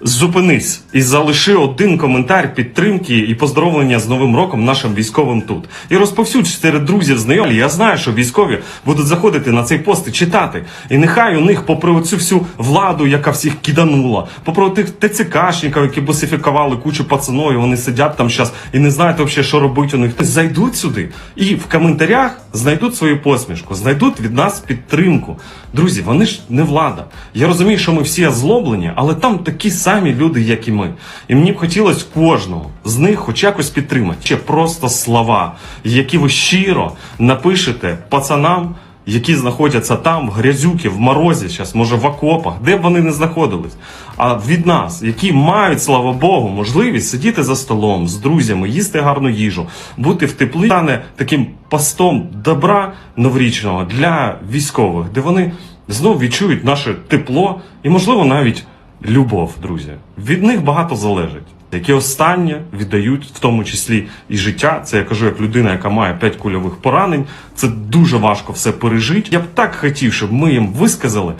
Зупинись і залиши один коментар підтримки і поздоровлення з Новим роком нашим військовим тут. І розповсюдь серед друзів, знайомих. Я знаю, що військові будуть заходити на цей пост і читати. І нехай у них, попри оцю всю владу, яка всіх киданула, попри тих ТЦКшників, які босифікували кучу пацаною, вони сидять там зараз і не знають взагалі, що робити у них. Зайдуть сюди і в коментарях знайдуть свою посмішку, знайдуть від нас підтримку. Друзі, вони ж не влада. Я розумію, що ми всі озлоблені, але там такі самі люди, як і ми. І мені б хотілося кожного з них хоч якось підтримати. Ще просто слова, які ви щиро напишете пацанам, які знаходяться там, в грязюки, в морозі, зараз, може в окопах, де б вони не знаходились. А від нас, які мають, слава Богу, можливість сидіти за столом з друзями, їсти гарну їжу, бути в теплі, стане таким постом добра новорічного для військових, де вони знов відчують наше тепло і, можливо, навіть любов, друзі. Від них багато залежить. Які останнє віддають, в тому числі і життя. Це я кажу як людина, яка має 5 кульових поранень. Це дуже важко все пережити. Я б так хотів, щоб ми їм висказали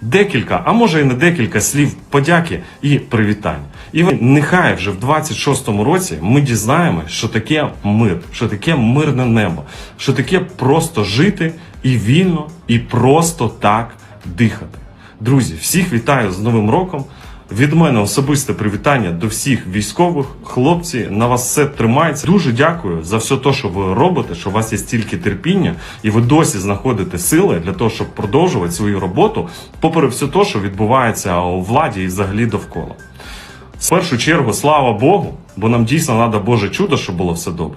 декілька, а може і не декілька слів подяки і привітань. І нехай вже в 26-му році ми дізнаємося, що таке мир, що таке мирне небо, що таке просто жити і вільно, і просто так дихати. Друзі, всіх вітаю з Новим роком. Від мене особисте привітання до всіх військових. Хлопці, на вас все тримається. Дуже дякую за все те, що ви робите, що у вас є стільки терпіння, і ви досі знаходите сили для того, щоб продовжувати свою роботу, попри все те, що відбувається у владі і взагалі довкола. В першу чергу, слава Богу, бо нам дійсно треба Боже чудо, щоб було все добре.